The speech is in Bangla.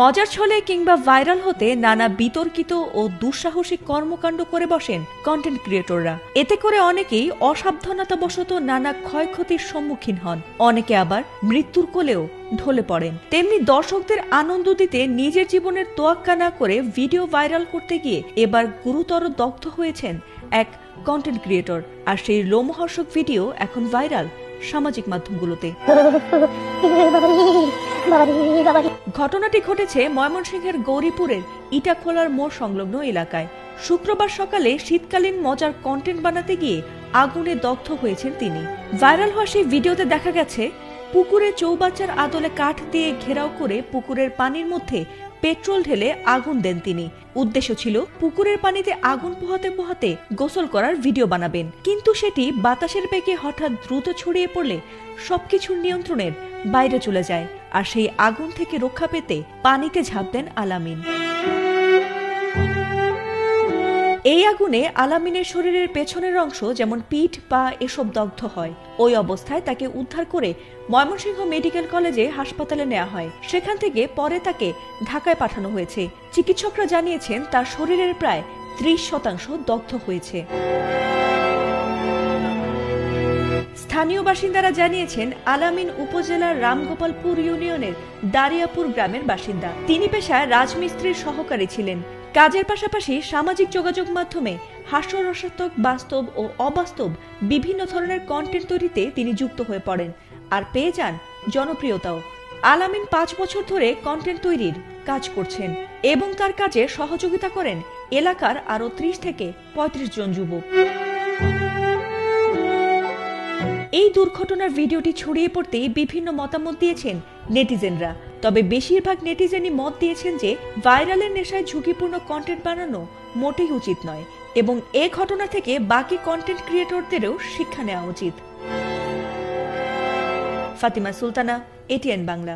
মজার ছলে কিংবা ভাইরাল হতে নানা বিতর্কিত ও দুঃসাহসিক কর্মকাণ্ড করে বসেন কন্টেন্ট ক্রিয়েটররা এতে করে অনেকেই অসাবধানতাবশত নানা ক্ষয়ক্ষতির সম্মুখীন হন। অনেকে আবার মৃত্যুর কোলেও ঢলে পড়েন। তেমনি দর্শকদের আনন্দ দিতে নিজের জীবনের তোয়াক্কা না করে ভিডিও ভাইরাল করতে গিয়ে এবার গুরুতর দগ্ধ হয়েছেন এক কন্টেন্ট ক্রিয়েটর আর সেই লোমহর্ষক ভিডিও এখন ভাইরাল সামাজিক মাধ্যমগুলোতে। ঘটনাটি ঘটেছে ময়মনসিংহের গৌরীপুরের ইটাখোলার মোড় সংলগ্ন এলাকায়। শুক্রবার সকালে শীতকালীন মজার কন্টেন্ট বানাতে গিয়ে আগুনে দগ্ধ হয়েছেন তিনি। ভাইরাল হওয়া সেই ভিডিওতে দেখা গেছে, পুকুরে চৌবাচ্চার আদলে কাঠ দিয়ে ঘেরাও করে পুকুরের পানির মধ্যে পেট্রোল ঢেলে আগুন দেন তিনি। উদ্দেশ্য ছিল, পুকুরের পানিতে আগুন পোহাতে পোহাতে গোসল করার ভিডিও বানাবেন। কিন্তু সেটি বাতাসের বেগে হঠাৎ দ্রুত ছড়িয়ে পড়লে সবকিছুর নিয়ন্ত্রণের বাইরে চলে যায়। আর সেই আগুন থেকে রক্ষা পেতে পানিতে ঝাঁপ দেন আলামিন। এই আগুনে আলামিনের শরীরের পেছনের অংশ যেমন পিঠ, পা এসব দগ্ধ হয়। ওই অবস্থায় তাকে উদ্ধার করে ময়মনসিংহ মেডিকেল কলেজে হাসপাতালে নেওয়া হয়। সেখান থেকে পরে তাকে ঢাকায় পাঠানো হয়েছে। চিকিৎসকরা জানিয়েছেন, তার শরীরের প্রায় ত্রিশ শতাংশ দগ্ধ হয়েছে। স্থানীয় বাসিন্দারা জানিয়েছেন, আলামিন উপজেলার রামগোপালপুর ইউনিয়নের দারিয়াপুর গ্রামের বাসিন্দা। তিনি পেশায় রাজমিস্ত্রির সহকারী ছিলেন। কাজের পাশাপাশি সামাজিক যোগাযোগ মাধ্যমে হাস্যরসাত্মক, বাস্তব ও অবাস্তব বিভিন্ন ধরনের কন্টেন্ট তৈরিতে তিনি যুক্ত হয়ে পড়েন আর পেয়ে যান জনপ্রিয়তাও। আলামিন পাঁচ বছর ধরে কন্টেন্ট তৈরির কাজ করছেন এবং তার কাজে সহযোগিতা করেন এলাকার আরও ত্রিশ থেকে পঁয়ত্রিশ জন যুবক। এই দুর্ঘটনার ভিডিওটি ছড়িয়ে পড়তেই বিভিন্ন মতামত দিয়েছেন নেটিজেনরা। তবে বেশিরভাগ নেটিজেনই মত দিয়েছেন যে, ভাইরালের নেশায় ঝুঁকিপূর্ণ কন্টেন্ট বানানো মোটেই উচিত নয় এবং এ ঘটনা থেকে বাকি কন্টেন্ট ক্রিয়েটরদেরও শিক্ষা নেওয়া উচিত। ফাতিমা সুলতানা, এটিএন বাংলা।